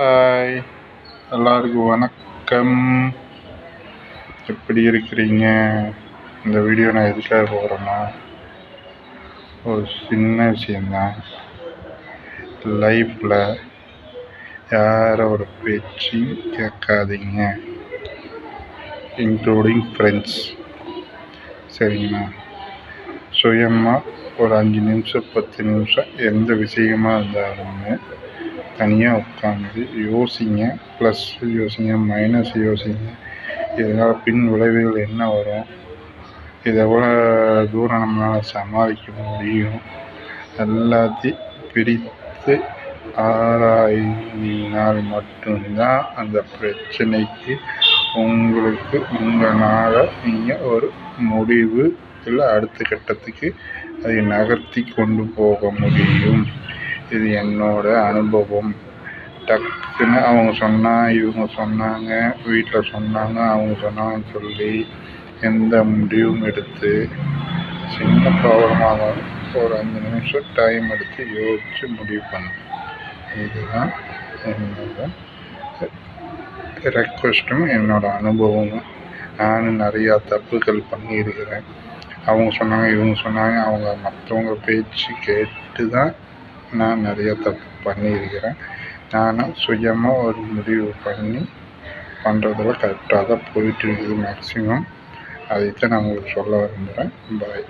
Hi எல்லாருக்கும் வணக்கம். எப்படி இருக்கிறீங்க? இந்த வீடியோ நான் எதுக்காக போகிறேன்னா ஒரு சின்ன விஷயந்தான் லைஃப்பில் யாரோட பேச்சையும் கேட்காதீங்க. இன்க்ளூடிங் ஃப்ரெண்ட்ஸ் சரிங்களா? சுயமாக ஒரு அஞ்சு நிமிஷம் பத்து நிமிஷம் எந்த விஷயமா இருந்தாலுமே தனியாக உட்காந்து யோசிங்க. ப்ளஸ் யோசிங்க மைனஸ் யோசிங்க. இதனால் பின் விளைவுகள் என்ன வரும்? இதை எவ்வளோ தூரம் நம்மளால் சமாளிக்க முடியும். எல்லாத்தையும் பிரித்து ஆராயினால் மட்டும்தான் அந்த பிரச்சனைக்கு உங்களுக்கு உங்களால் நீங்கள் ஒரு முடிவு இல்லை அடுத்த கட்டத்துக்கு அதை நகர்த்தி கொண்டு போக முடியும். இது என்னோட அனுபவம். டக்குன்னு அவங்க சொன்னால் இவங்க சொன்னாங்க வீட்டில் சொன்னாங்க அவங்க சொன்னாங்கன்னு சொல்லி எந்த முடிவும் எடுத்து சின்ன ப்ராப்ளமாக ஒரு அஞ்சு நிமிஷம் டைம் எடுத்து யோசித்து முடிவு பண்ணேன் இதுதான் என்னோட ரெக்வஸ்ட்டும் என்னோட அனுபவமும். நானும் நிறையா தப்புகள் பண்ணியிருக்கிறேன். அவங்க சொன்னாங்க இவங்க சொன்னாங்க அவங்க மற்றவங்க பேச்சு கேட்டு தான் நான் நிறைய தப்பு பண்ணியிருக்கிறேன். நானும் சுயமாக ஒரு முடிவு பண்ணி பண்ணுறதுல கரெக்டாக தான் போயிட்டுருக்குது மேக்ஸிமம் அதைத்தான் நான் உங்களுக்கு சொல்ல விரும்புகிறேன் பாய்